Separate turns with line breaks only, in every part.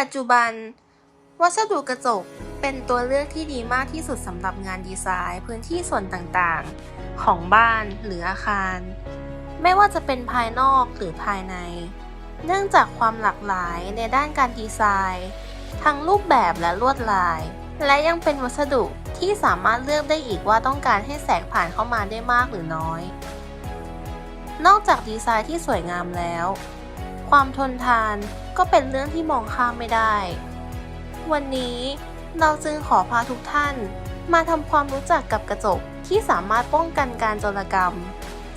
ปัจจุบัน วัสดุกระจกเป็นตัวเลือกที่ดีมากที่สุดสำหรับงานดีไซน์ พื้นที่ส่วนต่างๆ ของบ้านหรืออาคาร ไม่ว่าจะเป็นภายนอกหรือภายใน เนื่องจากความหลากหลายในด้านการดีไซน์ ทั้งรูปแบบและลวดลาย และยังเป็นวัสดุที่สามารถเลือกได้อีกว่าต้องการให้แสงผ่านเข้ามาได้มากหรือน้อย นอกจากดีไซน์ที่สวยงามแล้ว ความทนทานก็เป็นเรื่องที่มองข้ามไม่ได้ วันนี้เราจึงขอพาทุกท่านมาทำความรู้จักกับกระจกที่สามารถป้องกันการโจรกรรม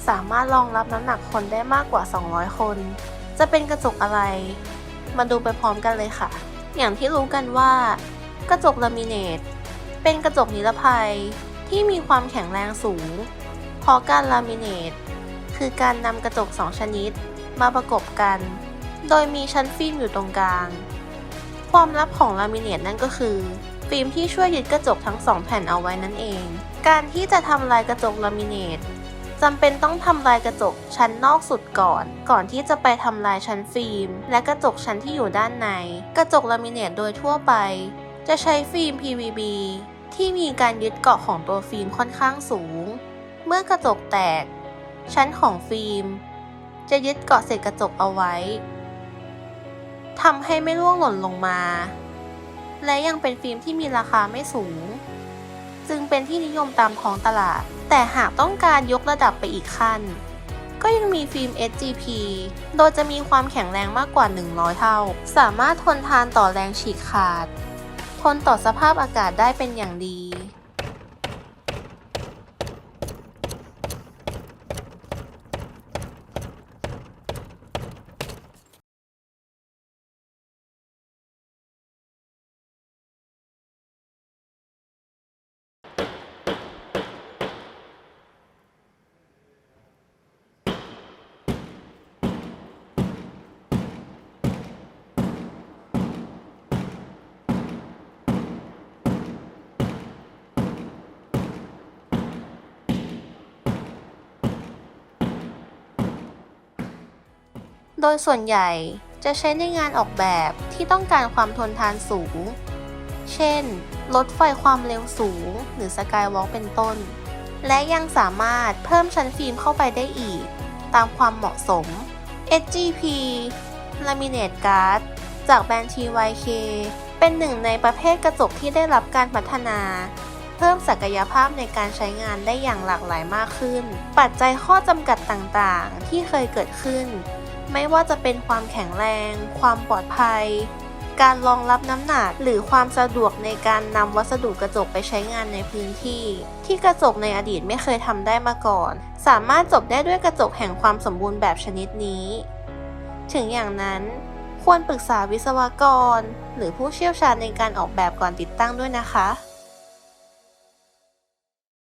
สามารถรองรับน้ำหนักคนได้มากกว่า 200 คน จะเป็นกระจกอะไร มาดูไปพร้อมกันเลยค่ะ อย่างที่รู้กันว่า กระจกลามิเนต เป็นกระจกนิรภัยที่มีความแข็งแรงสูง เพราะการลามิเนต คือการนำกระจกสองชนิด มาประกบกัน โดยมีชั้นฟิล์มอยู่ตรงกลาง ความลับของลามิเนตนั่นก็คือ ฟิล์มที่ช่วยยึดกระจกทั้งสองแผ่นเอาไว้นั่นเอง การที่จะทำลายกระจกลามิเนตจำเป็นต้องทำลายกระจกชั้นนอกสุดก่อน ก่อนที่จะไปทำลายชั้นฟิล์ม และกระจกชั้นที่อยู่ด้านใน กระจกลามิเนตโดยทั่วไป จะใช้ฟิล์ม PVB ที่มีการยึดเกาะของตัวฟิล์มค่อนข้างสูง เมื่อกระจกแตก ชั้นของฟิล์ม จะยึดเกาะเศษกระจกเอาไว้ ทำให้ไม่ร่วงหล่นลงมา และยังเป็นฟิล์มที่มีราคาไม่สูง จึงเป็นที่นิยมตามท้องตลาด แต่หากต้องการยกระดับไปอีกขั้น ก็ยังมีฟิล์ม SGP โดยจะมีความแข็งแรงมากกว่า 100 เท่า สามารถทนทานต่อแรงฉีกขาด ทนต่อสภาพอากาศได้เป็นอย่างดี โดยส่วนใหญ่จะใช้ในงานออกแบบที่ต้องการความทนทานสูง เช่น รถไฟความเร็วสูง หรือสกายวอล์กเป็นต้น และยังสามารถเพิ่มชั้นฟิล์มเข้าไปได้อีก ตามความเหมาะสม SGP Laminate Guard จากแบรนด์ TYK เป็นหนึ่งในประเภทกระจกที่ได้รับการพัฒนา เพิ่มศักยภาพในการใช้งานได้อย่างหลากหลายมากขึ้น ปัจจัยข้อจำกัดต่างๆ ที่เคยเกิดขึ้น ไม่ว่าจะเป็นความแข็งแรง ความปลอดภัย การรองรับน้ำหนักหรือความสะดวกในการนำวัสดุกระจกไปใช้งานในพื้นที่ ที่กระจกในอดีตไม่เคยทำได้มาก่อน สามารถจบได้ด้วยกระจกแห่งความสมบูรณ์แบบชนิดนี้ ถึงอย่างนั้น ควรปรึกษาวิศวกร หรือผู้เชี่ยวชาญในการออกแบบก่อนติดตั้งด้วยนะคะ